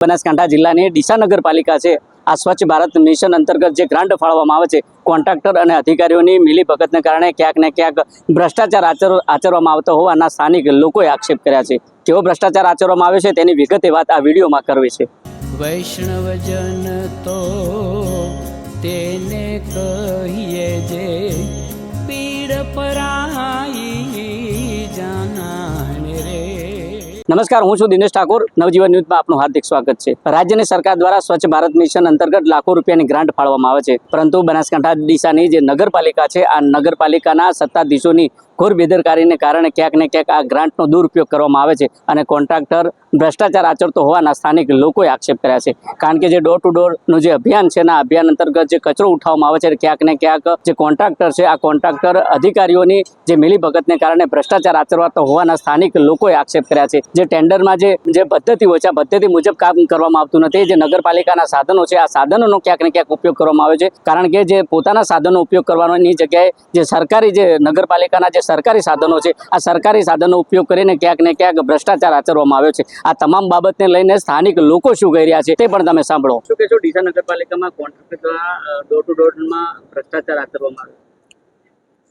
બનાસકાંઠા જિલ્લાની ડીસા નગરપાલિકા છે. આ સ્વચ્છ ભારત મિશન અંતર્ગત જે ગ્રાન્ટ ફાળવવામાં આવે છે, કોન્ટ્રાક્ટર અને અધિકારીઓની મિલીભગતને કારણે ક્યાંક ને ક્યાંક ભ્રષ્ટાચાર આચર, આચરવામાં આવતો હોવાના સ્થાનિક લોકોએ આક્ષેપ કર્યા છે. કેવો ભ્રષ્ટાચાર આચરવામાં આવે છે તેની વિગતે વાત આ વિડીયોમાં કરવી છે. વૈષ્ણવજન તો તેને કહીએ જે પીડ પરાઈ નમસ્કાર, હું છું દિનેશ ઠાકોર. નવજીવન ન્યૂઝમાં આપનું હાર્દિક સ્વાગત છે. રાજ્યની સરકાર દ્વારા સ્વચ્છ ભારત મિશન અંતર્ગત લાખો રૂપિયાની ગ્રાન્ટ ફાળવવામાં આવે છે. પરંતુ બનાસકાંઠા દિશાની જે નગરપાલિકા છે, આ નગરપાલિકાના સત્તાધીશોની ઘોર બેદરકારીને કારણે ક્યાંક ને ક્યાંક આ ગ્રાન્ટનો દુરુપયોગ કરવામાં આવે છે અને કોન્ટ્રાક્ટર ભ્રષ્ટાચાર આચરતો હોવાના સ્થાનિક લોકોએ આક્ષેપ કર્યા છે. કારણ કે જે ડોર ટુ ડોરનું જે અભિયાન છે ના અભિયાન અંતર્ગત જે કચરો ઉઠાવવામાં આવે છે ક્યાંક ને ક્યાંક જે કોન્ટ્રાક્ટર છે, આ કોન્ટ્રાક્ટર અધિકારીઓની જે મિલીભગતને કારણે ભ્રષ્ટાચાર આચરવાતો હોવાના સ્થાનિક લોકોએ આક્ષેપ કર્યા છે. જે ટેન્ડરમાં જે જે પદ્ધતિ હોય છે, આ પદ્ધતિ મુજબ કામ કરવામાં આવતું નથી. જે નગરપાલિકાના સાધનો છે, આ સાધનોનો ક્યાંક ને ક્યાંક ઉપયોગ કરવામાં આવે છે. કારણ કે જે પોતાના સાધનો ઉપયોગ કરવાની જગ્યાએ જે સરકારી જે નગરપાલિકાના જે સરકારી સાધનો છે, આ સરકારી સાધનો ઉપયોગ કરીને ક્યાંક ને ક્યાંક ભ્રષ્ટાચાર આચરવામાં આવ્યો છે. આ તમામ બાબતને લઈને સ્થાનિક લોકો શું કહી રહ્યા છે તે પણ તમે સાંભળો. શું કહેશો? ડીસા નગરપાલિકામાં કોન્ટ્રાક્ટર દ્વારા ડોર ટુ ડોરમાં ભ્રષ્ટાચાર આચરવામાં આવે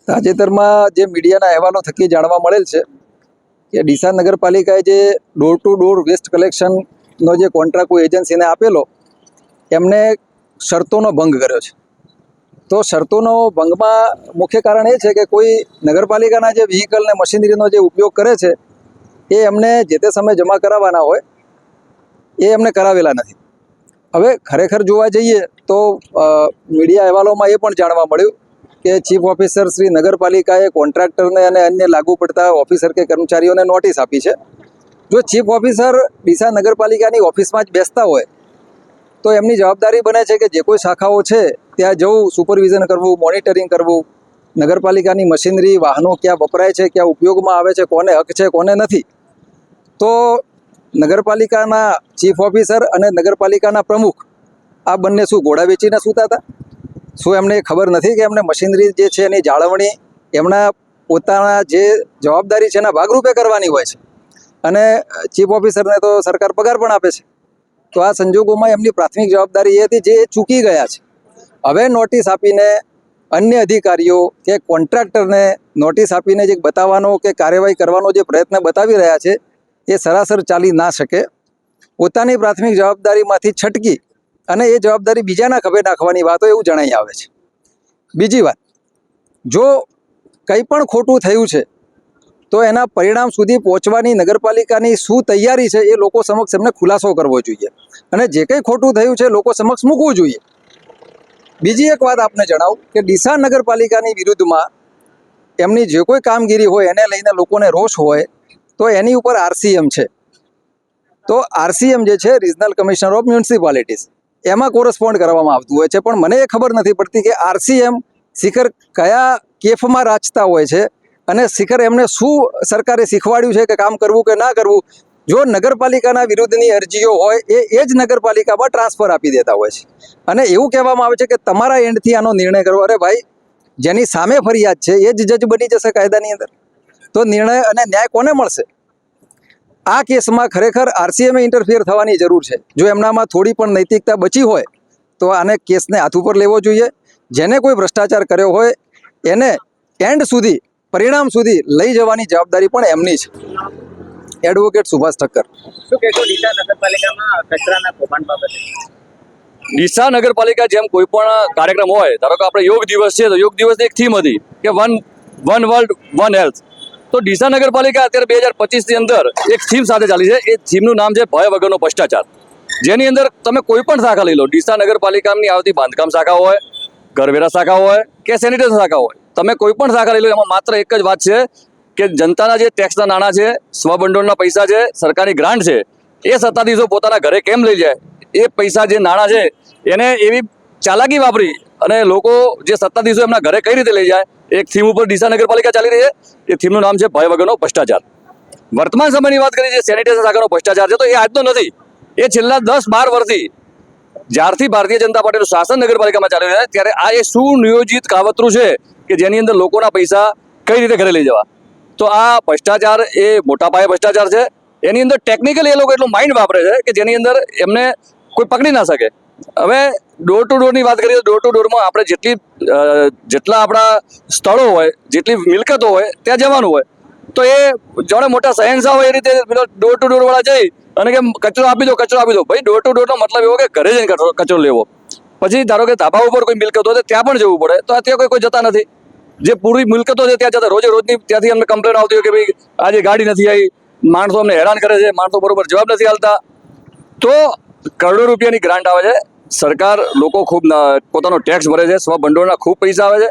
તાજેતરમાં જે મીડિયાના અહેવાલો થકી જાણવા મળેલ છે કે ડીસા નગરપાલિકાએ જે ડોર ટુ ડોર વેસ્ટ કલેક્શનનો જે કોન્ટ્રાક્ટ કોઈ એજન્સીને આપેલો એમને શરતોનો ભંગ કર્યો છે. તો શરતોનો ભંગમાં મુખ્ય કારણ એ છે કે કોઈ નગરપાલિકાના જે વ્હીકલ ને મશીનરીનો જે ઉપયોગ કરે છે એ એમને જે તે સમયે જમા કરાવવાના હોય, એ એમને કરાવેલા નથી. હવે ખરેખર જોવા જઈએ તો મીડિયા અહેવાલોમાં એ પણ જાણવા મળ્યું કે ચીફ ઓફિસર શ્રી નગરપાલિકાએ કોન્ટ્રાક્ટરને અને અન્ય લાગુ પડતા ઓફિસર કે કર્મચારીઓને નોટિસ આપી છે. જો ચીફ ઓફિસર ડીસા નગરપાલિકાની ઓફિસમાં જ બેસતા હોય, તો એમની જવાબદારી બને છે કે જે કોઈ શાખાઓ છે, ત્યાં જવું સુપરવિઝન કરવું મોનિટરિંગ કરવું. નગરપાલિકાની મશીનરી વાહનો ક્યાં વપરાય છે, ક્યાં ઉપયોગમાં આવે છે, કોને હક છે, કોને નથી. તો નગરપાલિકાના ચીફ ઓફિસર અને નગરપાલિકાના પ્રમુખ આ બંને શું ઘોડા વેચીને સૂતા હતા? શું એમને ખબર નથી કે એમને મશીનરી જે છે એની જાળવણી એમના પોતાના જે જવાબદારી છે એના ભાગરૂપે કરવાની હોય છે? અને ચીફ ઓફિસરને તો સરકાર પગાર પણ આપે છે. તો આ સંજોગોમાં એમની પ્રાથમિક જવાબદારી એ હતી જે ચૂકી ગયા છે. હવે નોટિસ આપીને અન્ય અધિકારીઓ કે કોન્ટ્રાક્ટરને નોટિસ આપીને જે બતાવવાનો કે કાર્યવાહી કરવાનો જે પ્રયત્ન બતાવી રહ્યા છે એ સરાસર ચાલી ના શકે. પોતાની પ્રાથમિક જવાબદારીમાંથી છટકી અને એ જવાબદારી બીજાના ખભે નાખવાની વાતો એવું જણાઈ આવે છે. બીજી વાત, જો કંઈ પણ ખોટું થયું છે, તો એના પરિણામ સુધી પહોંચવાની નગરપાલિકાની શું તૈયારી છે એ લોકો સમક્ષ એમને ખુલાસો કરવો જોઈએ. અને જે કંઈ ખોટું થયું છે લોકો સમક્ષ મૂકવું જોઈએ. બીજી એક વાત આપને જણાવું કે ડીસા નગરપાલિકાની વિરુદ્ધમાં એમની જે કોઈ કામગીરી હોય એને લઈને લોકોને રોષ હોય તો એની ઉપર આરસીએમ છે. તો આરસીએમ જે છે રિજનલ કમિશનર ઓફ મ્યુનિસિપાલિટીઝ એમાં કોરસ્પોન્ડ કરવામાં આવતું હોય છે. પણ મને એ ખબર નથી પડતી કે આરસીએમ શિખર કયા કેફમાં રાચતા હોય છે અને શિખર એમને શું સરકારે શીખવાડ્યું છે કે કામ કરવું કે ના કરવું. જો નગરપાલિકાના વિરુદ્ધની અરજીઓ હોય, એ એ જ નગરપાલિકામાં ટ્રાન્સફર આપી દેતા હોય છે. અને એવું કહેવામાં આવે છે કે તમારા એન્ડથી આનો નિર્ણય કરવો અરે ભાઈ, જેની સામે ફરિયાદ છે, એ જ જજ બની જશે કાયદાની અંદર. તો નિર્ણય અને ન્યાય કોને મળશે? આ કેસમાં ખરેખર આરસીએમે ઇન્ટરફિયર થવાની જરૂર છે. જો એમનામાં થોડી પણ નૈતિકતા બચી હોય તો આને કેસને હાથ ઉપર લેવો જોઈએ. જેને કોઈ ભ્રષ્ટાચાર કર્યો હોય એને એન્ડ સુધી પરિણામ સુધી લઈ જવાની જવાબદારી પણ એમની છે. એડવોકેટ સુભાષ ઠક્કર. શું કહેશો ડીસા નગરપાલિકામાં કચરાના કૌભાંડ બાબતે? ડીસા નગરપાલિકા જેમ કોઈ પણ કાર્યક્રમ હોય ધારો કે આપણે યોગ દિવસ છે તો યોગ દિવસની એક થીમ હતી કે one one world one health તો ડીસા નગરપાલિકા અત્યારે બે હજાર પચીસની અંદર એક થીમ સાથે ચાલી છે. એ થીમનું નામ છે ભય વગરનો ભ્રષ્ટાચાર. જેની અંદર તમે કોઈ પણ શાખા લઈ લો, ડીસા નગરપાલિકાની આવતી બાંધકામ શાખા હોય, ઘરવેરા શાખા હોય કે સેનિટેશન શાખા હોય, તમે કોઈ પણ શાખા લઈ લો, એમાં માત્ર એક જ વાત છે કે જનતાના જે ટેક્સના નાણાં છે, સ્વભંડોળના પૈસા છે, સરકારી ગ્રાન્ટ છે, એ સત્તાધીશો પોતાના ઘરે કેમ લઈ જાય? એ પૈસા જે નાણાં છે, એને એવી ચાલાકી વાપરી અને લોકો જે સત્તાધીશો એમના ઘરે કઈ રીતે લઈ જાય, એક થીમ ઉપર ડીસા નગરપાલિકા ચાલી રહી છે. એ થીમનું નામ છે ભય વગરનો ભ્રષ્ટાચાર. વર્તમાન સમયની વાત કરીએ જે સેનિટેશન શાખાનો ભ્રષ્ટાચાર છે, તો એ આજનો નથી. એ છેલ્લા દસ બાર વર્ષથી જ્યારથી ભારતીય જનતા પાર્ટીનું શાસન નગરપાલિકામાં ચાલી રહ્યું છે, ત્યારે આ એ સુનિયોજિત કાવતરું છે કે જેની અંદર લોકોના પૈસા કઈ રીતે ઘરે લઈ જવા. તો આ ભ્રષ્ટાચાર એ મોટા પાયે ભ્રષ્ટાચાર છે. એની અંદર ટેકનિકલી એ લોકો એટલું માઇન્ડ વાપરે છે કે જેની અંદર એમને કોઈ પકડી ના શકે. હવે ડોર ટુ ડોરની વાત કરીએ તો ડોર ટુ ડોરમાં આપણે જેટલી જેટલા આપણા સ્થળો હોય, જેટલી મિલકતો હોય, ત્યાં જવાનું હોય. તો એ જાણે મોટા સહેનશા હોય એ રીતે ડોર ટુ ડોર વાળા જઈ અને કે કચરો આપી દો, કચરો આપી દો. ભાઈ ડોર ટુ ડોરનો મતલબ એવો કે ઘરે જઈને કચરો લેવો. પછી ધારો કે ધાબા ઉપર કોઈ મિલકત હોય ત્યાં પણ જવું પડે. તો અત્યારે કોઈ કોઈ જતા નથી. જે પૂરી મિલકતો છે, ત્યાં જતા રોજે રોજની ત્યાંથી અમને કમ્પ્લેન આવતી હોય કે ભાઈ, આજે ગાડી નથી આવી, માણસો અમને હેરાન કરે છે, માણસો બરોબર જવાબ નથી આવતા તો કરોડો રૂપિયાની ગ્રાન્ટ આવે છે. સરકાર લોકો ખૂબ પોતાનો ટેક્સ ભરે છે સ્વભંડોળના ખૂબ પૈસા આવે છે.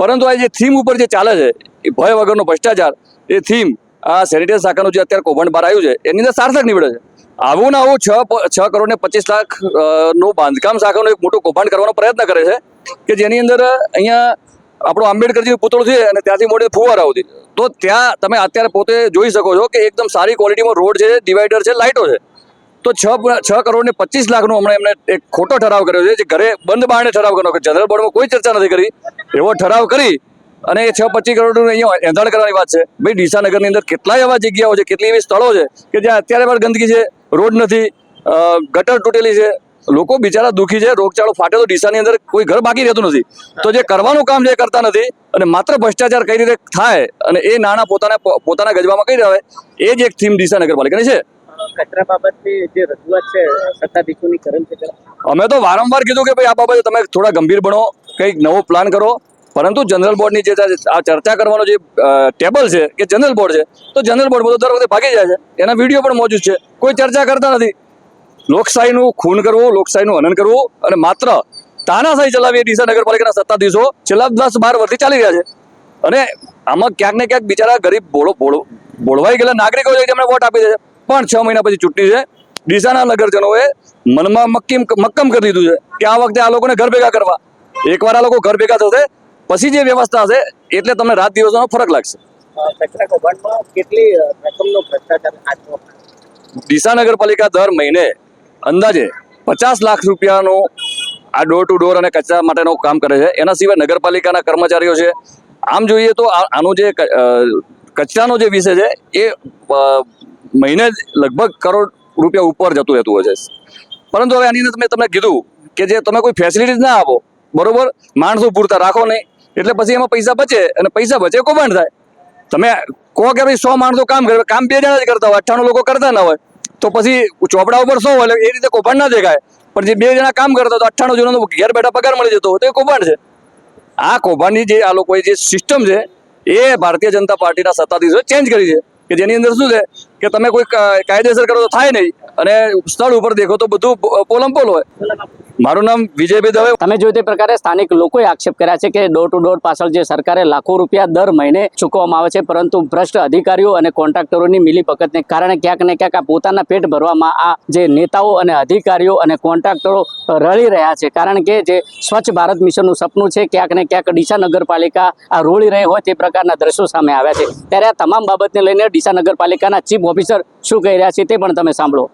પરંતુ આ જે થીમ ઉપર જે ચાલે છે, એ ભય વગરનો ભ્રષ્ટાચાર, એ થીમ આ સેનિટેશન શાખાનું જે અત્યારે કૌભાંડ બહાર આવ્યું છે, એની અંદર સાર્થક નીવડે છે. આવું ને આવું છ છ કરોડ ને પચીસ લાખનું બાંધકામ શાખાનું એક મોટું કૌભાંડ કરવાનો પ્રયત્ન કરે છે કે જેની અંદર અહીંયા આપણું આંબેડકરજીનું પુતળું છે અને ત્યાંથી મોટી ફુવારા આવતી તો ત્યાં તમે અત્યારે પોતે જોઈ શકો છો કે એકદમ સારી ક્વોલિટીમાં રોડ છે ડિવાઈડર છે લાઇટો છે. તો છ છ કરોડ ને પચીસ લાખનો હમણાં એમને એક ખોટો ઠરાવ કર્યો છે, જે ઘરે બંધ બારણે ઠરાવ કર્યો. જનરલ બોર્ડમાં કોઈ ચર્ચા નથી કરી. એવો ઠરાવ કરી અને એ છ પચીસ કરોડનું અહીંયા એંધાણ કરવાની વાત છે. ભાઈ ડીસા નગરની અંદર કેટલાય એવા જગ્યાઓ છે, કેટલી એવી સ્થળો છે કે જ્યાં અત્યારે પણ ગંદકી છે, રોડ નથી ગટર તૂટેલી છે. લોકો બિચારા દુઃખી છે, રોગચાળો ફાટે તો ડીસાની અંદર કોઈ ઘર બાકી રહેતું નથી. તો જે કરવાનું કામ એ કરતા નથી અને માત્ર ભ્રષ્ટાચાર કઈ રીતે થાય અને એ નાણાં પોતાના પોતાના ગજવામાં કઈ આવે, એ જ એક થીમ ડીસા નગરપાલિકાની છે. કચરા બાબતની જે રજૂઆત છે, સત્તાધીશોની કરેલ છે અમે તો વારંવાર કીધું કે ભાઈ આ બાબતે તમે થોડા ગંભીર બનો, કંઈક નવો પ્લાન કરો. પરંતુ જનરલ બોર્ડની જે આ ચર્ચા કરવાનો જે ટેબલ છે કે જનરલ બોર્ડ છે. તો જનરલ બોર્ડ બધો દર વખતે ભાગી જાય છે. એના વીડિયો પણ મોજૂદ છે. કોઈ ચર્ચા કરતા નથી. લોકશાહીનું ખૂન કરવું, લોકશાહીનું હનન કરવું, અને માત્ર તાનાશાહી ચલાવી એ ડીસા નગરપાલિકાના સત્તાધીશો છેલ્લા દસ બાર વર્ષથી ચાલી રહ્યા છે. અને આમાં ક્યાંક ને ક્યાંક બિચારા ગરીબ બોળો બોળો, બોળવાઈ ગયેલા નાગરિકો છે જેમણે વોટ આપી દે છે. પણ છ મહિના પછી ચૂંટણી છે. ડીસાના નગરજનોએ મનમાં મક્કીમ મક્કમ કરી દીધું છે કે આ વખતે આ લોકોને ઘર ભેગા કરવા. એકવાર આ લોકો ઘર ભેગા થશે પછી જે વ્યવસ્થા હશે એટલે તમને રાત દિવસનો ફરક લાગશે. ડીસા નગરપાલિકા દર મહિને અંદાજે પચાસ લાખ રૂપિયાનું આ ડોર ટુ ડોર અને કચરા માટેનું કામ કરે છે. એના સિવાય નગરપાલિકાના કર્મચારીઓ છે. આમ જોઈએ તો આનું જે કચરાનો જે વિષય છે એ મહિને લગભગ કરોડ રૂપિયા ઉપર જતું રહેતું હોય છે. પરંતુ હવે આની અંદર મેં તમને કીધું કે જે તમે કોઈ ફેસિલિટીઝ ના આપો, બરોબર? માણસો પૂરતા રાખો નહીં. એટલે પછી એમાં પૈસા બચે અને પૈસા બચે કૌભાંડ થાય? તમે કહો કે ભાઈ સો માણસો કામ કરે, કામ બે જણા જ કરતા હોય, અઠ્ઠાણું લોકો કરતા ના હોય, તો પછી ચોપડા ઉપર સો હોય એ રીતે કૌભાંડ ના દેખાય. પણ જે બે જણા કામ કરતા તો અઠ્ઠાણું જણાનો ઘેર બેઠા પગાર મળી જતો હોય, તો એ કૌભાંડ છે. આ કૌભાંડની જે આ લોકોએ જે સિસ્ટમ છે, એ ભારતીય જનતા પાર્ટીના સત્તાધીશોએ ચેન્જ કરી છે. કે જેની અંદર શું છે કે તમે કોઈ કાયદેસર કરો તો થાય નહીં. અને સ્થળ ઉપર દેખો તો બધું પોલમ પોલ હોય. મારું નામ વિજયભાઈ દવે તમે જોઈ તે પ્રકારે સ્થાનિક લોકોએ આક્ષેપ કર્યા છે કે ડોર ટુ ડોર પાછળ જે સરકારે લાખો રૂપિયા દર મહિને ચૂકવવામાં આવે છે પરંતુ ભ્રષ્ટ અધિકારીઓ અને કોન્ટ્રાક્ટરોની મિલીભગતને કારણે ક્યાંક ને ક્યાંક આ પોતાના પેટ ભરવામાં આ જે નેતાઓ અને અધિકારીઓ અને કોન્ટ્રાક્ટરો રળી રહ્યા છે. કારણ કે જે સ્વચ્છ ભારત મિશનનું સપનું છે ક્યાંક ને ક્યાંક ડીસા નગરપાલિકા આ રોળી રહી હોય તે પ્રકારના દ્રશ્યો સામે આવ્યા છે. ત્યારે આ તમામ બાબતને લઈને ડીસા નગરપાલિકાના ચીફ ઓફિસર શું કહી રહ્યા છે તે પણ તમે સાંભળો.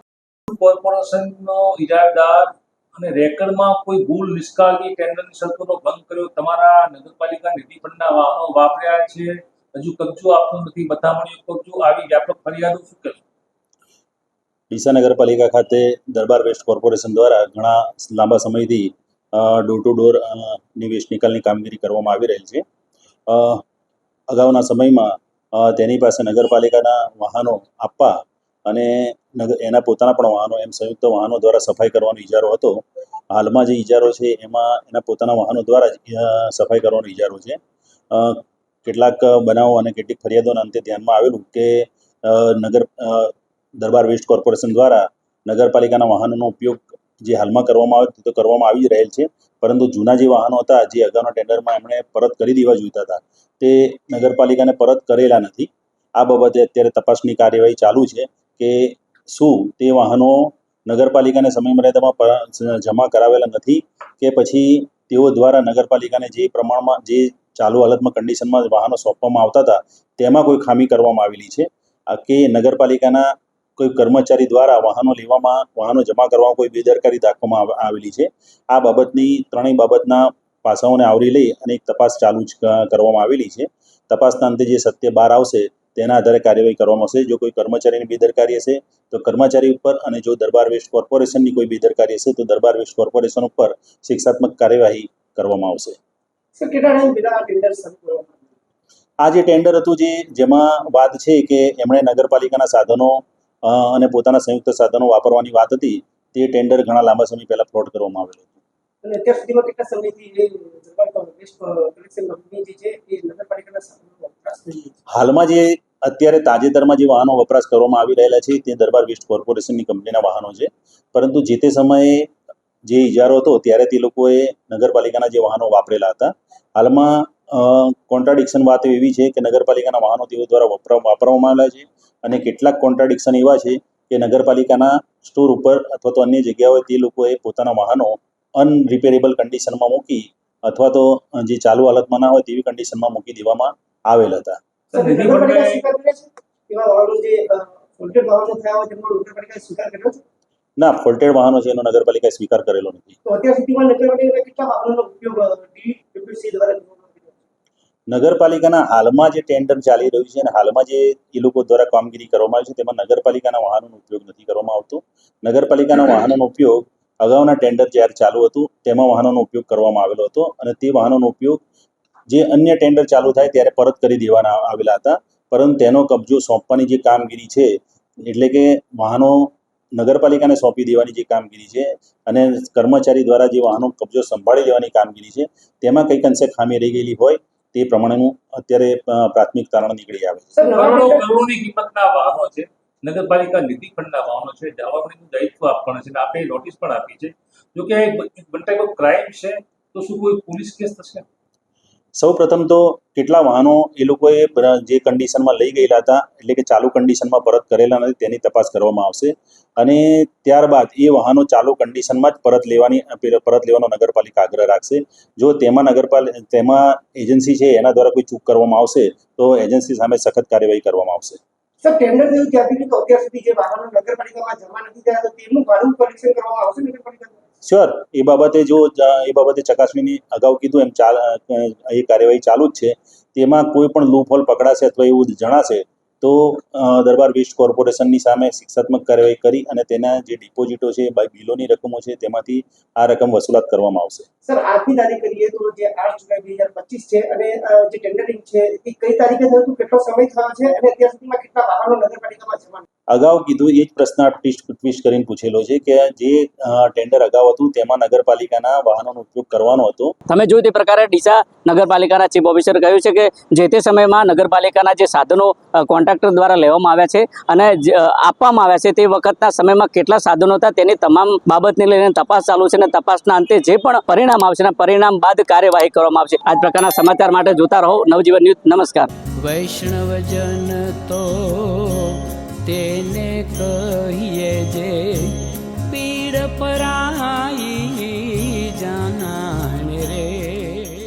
કોર્પોરેશનનો ઇજારદાર અને રેકર્ડમાં કોઈ ભૂલ નિષ્કાળજી ટેન્ડરની શરતોનો ભંગ કર્યો, તમારા નગરપાલિકા નિધિ ફંડના વાહનો વાપર્યા છે? હજુ કબજો આપતો નથી મથામણીઓ કબજો. આવી વ્યાપક ફરિયાદો શું કહેશો ડીસા નગરપાલિકા ખાતે દરબાર વેસ્ટ કોર્પોરેશન દ્વારા ઘણા લાંબા સમયથી ડોર ટુ ડોરની વેસ્ટ નિકાલની કામગીરી કરવામાં આવી રહેલ છે. અગાઉના સમયમાં તેની પાસે નગરપાલિકાના વાહનો આપવા અને એના પોતાના પણ વાહનો, એમ સંયુક્ત વાહનો દ્વારા સફાઈ કરવાનો ઇજારો હતો. હાલમાં જે ઇજારો છે, એમાં એના પોતાના વાહનો દ્વારા જ સફાઈ કરવાનો ઇજારો છે. કેટલાક બનાવો અને કેટલીક ફરિયાદોના અંતે ધ્યાનમાં આવેલું કે નગર દરબાર વેસ્ટ કોર્પોરેશન દ્વારા નગરપાલિકાના વાહનોનો ઉપયોગ જે હાલમાં કરવામાં આવે તે તો કરવામાં આવી રહેલ છે, પરંતુ જૂના જે વાહનો હતા, જે અગાઉના ટેન્ડરમાં એમણે પરત કરી દેવા જોઈતા હતા, તે નગરપાલિકાને પરત કરેલા નથી. આ બાબતે અત્યારે તપાસની કાર્યવાહી ચાલુ છે કે શું તે વાહનો નગરપાલિકાને સમયમર્યાદામાં જમા કરાવેલા નથી કે પછી તેઓ દ્વારા નગરપાલિકાને જે પ્રમાણમાં, જે ચાલુ હાલતમાં કન્ડિશનમાં વાહનો સોંપવામાં આવતા હતા, તેમાં કોઈ ખામી કરવામાં આવેલી છે? કે નગરપાલિકાના કોઈ કર્મચારી દ્વારા વાહનો લેવામાં, વાહનો જમા કરવામાં કોઈ બેદરકારી દાખવામાં આવેલી છે? આ બાબતની ત્રણેય બાબતના પાસાઓને આવરી લઈ અને એક તપાસ ચાલુ કરવામાં આવેલી છે. તપાસના અંતે જે સત્ય બહાર આવશે તેના આધારે કાર્યવાહી કરવામાં આવશે. જો કોઈ કર્મચારીની બેદરકારી હશે તો કર્મચારી ઉપર અને જો દરબાર વેસ્ટ કોર્પોરેશનની કોઈ બેદરકારી હશે તો દરબાર વેસ્ટ કોર્પોરેશન ઉપર શિક્ષાત્મક કાર્યવાહી કરવામાં આવશે? આ જે ટેન્ડર હતું જે જેમાં વાત છે કે એમણે નગરપાલિકાના સાધનો અને પોતાના સંયુક્ત સાધનો વાપરવાની વાત હતી તે ટેન્ડર ઘણા લાંબા સમય પહેલા ફ્રોડ કરવામાં આવેલું હતું. અને અત્યાર સુધીમાં કેટલા સમયથી હાલમાં જે અત્યારે તાજેતરમાં જે વાહનો વપરાશ કરવામાં આવી રહેલા છે, તે દરબાર વેસ્ટ કોર્પોરેશનની કંપનીના વાહનો છે. પરંતુ જે તે સમયે જે ઇજારો હતો, ત્યારે તે લોકોએ નગરપાલિકાના જે વાહનો વાપરેલા હતા. હાલમાં કોન્ટ્રાડિક્શન વાત એવી છે કે નગરપાલિકાના વાહનો તેઓ દ્વારા વાપરવામાં આવેલા છે અને કેટલાક કોન્ટ્રાડિક્શન એવા છે કે નગરપાલિકાના સ્ટોર ઉપર અથવા તો અન્ય જગ્યાઓએ તે લોકોએ પોતાના વાહનો અનરિપેરેબલ કન્ડિશનમાં મૂકી અથવા તો જે ચાલુ હાલતમાં ના હોય તેવી કન્ડિશનમાં મૂકી દેવામાં આવેલ હતા. ના ફોલ્ટેડ વાહનો છે એનો નગરપાલિકાએ સ્વીકાર કરેલો નથી? નગરપાલિકાના હાલમાં જે ટેન્ડર ચાલી રહ્યું છે અને હાલમાં જે એ લોકો દ્વારા કામગીરી કરવામાં આવી છે તેમાં નગરપાલિકાના વાહનોનો ઉપયોગ નથી કરવામાં આવતો. નગરપાલિકાના વાહનોનો ઉપયોગ અગાઉના ટેન્ડર જ્યારે ચાલુ હતું, તેમાં વાહનોનો ઉપયોગ કરવામાં આવેલો હતો અને તે વાહનોનો ઉપયોગ જે અન્ય ટેન્ડર ચાલુ થાય ત્યારે પરત કરી દેવાના આવેલા હતા. પરંતુ તેનો કબજો સોંપવાની જે કામગીરી છે, એટલે કે વાહનો નગરપાલિકાને સોંપી દેવાની જે કામગીરી છે અને કર્મચારી દ્વારા જે વાહનો કબજો સંભાળી લેવાની કામગીરી છે, તેમાં કંઈક અંશે ખામી રહી ગયેલી હોય, તે પ્રમાણેનું અત્યારે પ્રાથમિક તારણ નીકળી આવે છે. નગરપાલિકા નિધિ ફંડના વાહનો છે જવાબદારીનું દાયિત્વ આપવાનું છે. આપણે નોટિસ પણ આપી છે. જો કે વન ટાઈપ ક્રાઇમ છે, તો શું કોઈ પોલીસ કેસ થશે? સૌ પ્રથમ તો કેટલા વાહનો એ લોકોએ જે કન્ડિશનમાં લઈ ગયેલા હતા, એટલે કે ચાલુ કન્ડિશનમાં પરત કરેલા નથી, તેની તપાસ કરવામાં આવશે. અને ત્યારબાદ એ વાહનો ચાલુ કન્ડિશનમાં જ પરત લેવાની, પરત લેવાનો નગરપાલિકા આગ્રહ રાખશે. જો તેમાં નગરપાલિકા તેમાં એજન્સી છે, એના દ્વારા કોઈ ચૂક કરવામાં આવશે, તો એજન્સી સામે સખત કાર્યવાહી કરવામાં આવશે. સર ટેન્ડર થયું ત્યાંથી તો અત્યાર સુધી જે વાહનો નગરપાલિકામાં જમા નથી થયા, તો તેમનું ભાડું કલેક્શન કરવામાં આવશે નગરપાલિકા શ્યોર એ બાબતે જો એ બાબતે ચકાસણીની અગાઉ કીધું એમ ચાલ એ કાર્યવાહી ચાલુ જ છે. તેમાં કોઈ પણ લૂપહોલ પકડાશે અથવા એવું જણાશે તો દરબાર વેસ્ટ કોર્પોરેશનની સામે શિક્ષાત્મક કાર્યવાહી કરી અને તેના જે ડિપોઝિટો છે બાય બિલોની રકમો છે તેમાંથી આ રકમ વસૂલાત કરવામાં આવશે. સર આજની તારીખ કરીએ તો જે આઠ જુલાઈ બે હજાર પચીસ છે અને જે ટેન્ડરિંગ છે એ કઈ તારીખે થયું હતું કેટલો સમય થયો છે અને અત્યાર સુધીમાં કેટલા વાહનો નગરપાલિકામાં જમા અગાઉ કીધું એ જ પ્રશ્ન ટ્વિસ્ટ ટ્વિસ્ટ કરીને પૂછેલો છે કે જે ટેન્ડર અગાઉ હતું તેમાં નગરપાલિકાના વાહનોનો ઉપયોગ કરવાનો હતો. તમે જોયું તે પ્રકારે ડીસા નગરપાલિકાના ચીફ ઓફિસર કહ્યું છે કે જે તે સમયમાં નગરપાલિકાના જે સાધનો અ, કોન્ટ્રાક્ટર દ્વારા લેવામાં આવ્યા છે અને આપવામાં આવ્યા છે તે વખતના સમયમાં કેટલા સાધનો હતા તેની તમામ બાબતને લઈને તપાસ ચાલુ છે અને તપાસના અંતે જે પણ પરિણામ આવશે અને પરિણામ બાદ કાર્યવાહી કરવામાં આવશે. આ પ્રકારના સમાચાર માટે જોતા રહો. નવજીવન ન્યૂઝ, નમસ્કાર. વૈષ્ણવજન તો તેને કહીએ જે પીડ પરાઈ